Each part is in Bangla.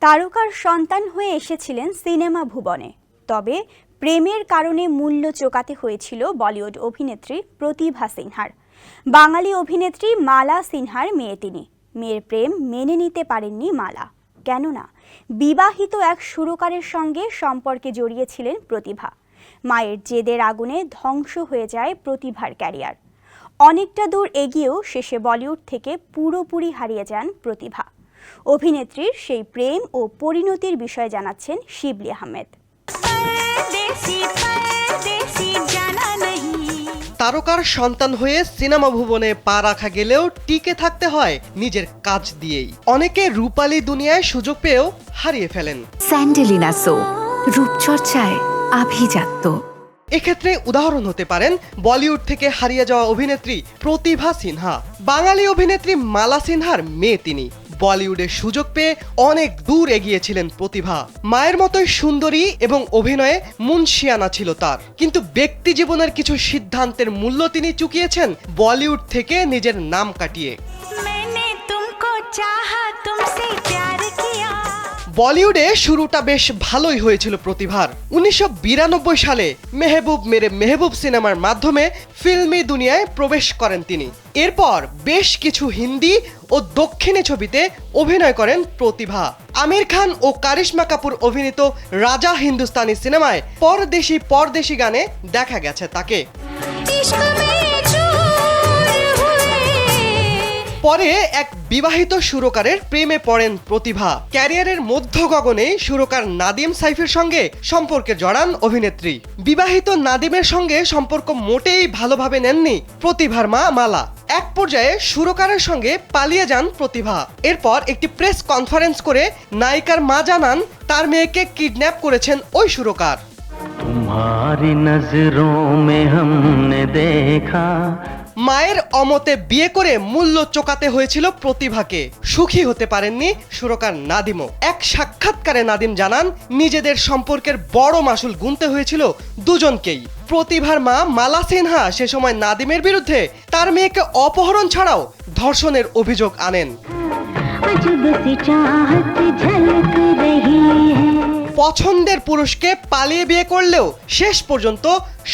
তারকার সন্তান হয়ে এসেছিলেন সিনেমা ভুবনে। তবে প্রেমের কারণে মূল্য চোকাতে হয়েছিল বলিউড অভিনেত্রী প্রতিভা সিনহার। বাঙালি অভিনেত্রী মালা সিনহার মেয়ে তিনি। মেয়ের প্রেম মেনে নিতে পারেননি মালা। কেননা, বিবাহিত এক সুরকারের সঙ্গে সম্পর্কে জড়িয়েছিলেন প্রতিভা। মায়ের জেদের আগুনে ধ্বংস হয়ে যায় প্রতিভার ক্যারিয়ার। অনেকটা দূর এগিয়েও শেষে বলিউড থেকে পুরোপুরি হারিয়ে যান প্রতিভা। অভিনেত্রীর সেই প্রেম ও পরিণতির বিষয়ে জানাচ্ছেন শিবলি আহমেদ। তারকার সন্তান হয়ে সিনেমা ভুবনে পা রাখা গেলেও টিকে থাকতে হয় নিজের কাজ দিয়েই। অনেকে রূপালি দুনিয়ায় সুযোগ পেয়েও হারিয়ে ফেলেন। স্যান্ডেলিনা সো রূপচর্চায় আভিজাত্য। এক্ষেত্রে উদাহরণ হতে পারেন বলিউড থেকে হারিয়ে যাওয়া অভিনেত্রী প্রতিভা সিনহা। বাঙালি অভিনেত্রী মালা সিনহার মেয়ে তিনি। বলিউডে সুযোগ পেয়ে অনেক দূর এগিয়েছিলেন প্রতিভা। মায়ের মতোই সুন্দরী এবং অভিনয়ে মুনশিয়ানা ছিল তার। কিন্তু ব্যক্তি জীবনের কিছু সিদ্ধান্তের মূল্য তিনি চুকিয়েছেন বলিউড থেকে নিজের নাম কাটিয়ে। বলিউডে শুরুটা বেশ ভালোই হয়েছিল প্রতিভার। উনিশশো বিরানব্বই সালে মেহবুব মেরে মেহবুব সিনেমার মাধ্যমে ফিল্মি দুনিয়ায় প্রবেশ করেন তিনি। এরপর বেশ কিছু হিন্দি ও দক্ষিণী ছবিতে অভিনয় করেন প্রতিভা। আমির খান ও কারিশ্মা কাপুর অভিনীত রাজা হিন্দুস্তানি সিনেমায় পরদেশি পরদেশি গানে দেখা গেছে তাকে। পরে এক বিবাহিত সুরকারের প্রেমে পড়েন প্রতিভা ক্যারিয়ারের মধ্য গগনে সুরকার নাদিম সাইফের সঙ্গে সম্পর্কে জড়ান অভিনেত্রী বিবাহিত নাদিমের সঙ্গে সম্পর্ক মোটেই ভালোভাবে নেননি প্রতিভার মা মালা এক পর্যায়ে সুরকারের সঙ্গে পালিয়ে যান প্রতিভা এরপর একটি প্রেস কনফারেন্স করে নায়িকার মা জানান তার মেয়েকে কিডন্যাপ করেছেন ওই সুরকার तुम्हारी नजरों में हमने देखा মায়ের অমতে বিয়ে করে মূল্য চোকাতে হয়েছিল প্রতিভাকে। সুখী হতে পারেননি সুরকার নাদিমও। এক সাক্ষাৎকারে নাদিম জানান, নিজেদের সম্পর্কের বড় মাসুল গুনতে হয়েছিল দুজনকেই। প্রতিভার মা মালা সিনহা সে সময় নাদিমের বিরুদ্ধে তার মেয়েকে অপহরণ ছাড়াও ধর্ষণের অভিযোগ আনেন। পছন্দের পুরুষকে পালিয়ে বিয়ে করলেও শেষ পর্যন্ত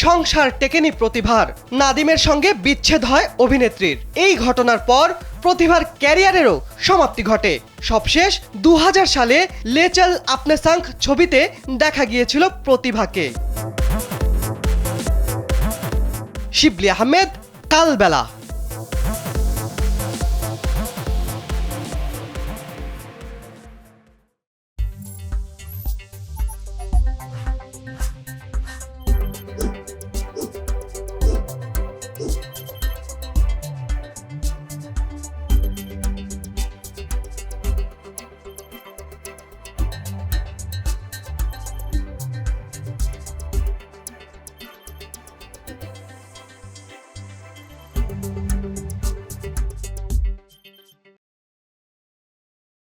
সংসার টেকেনি প্রতিভার। নাদিমের সঙ্গে বিচ্ছেদ হয় অভিনেত্রীর। এই ঘটনার পর প্রতিভার ক্যারিয়ারেরও সমাপ্তি ঘটে। সবশেষ দু হাজার সালে লেচল আপনে সাংখ ছবিতে দেখা গিয়েছিল প্রতিভাকে। শিবলি আহমেদ, কালবেলা।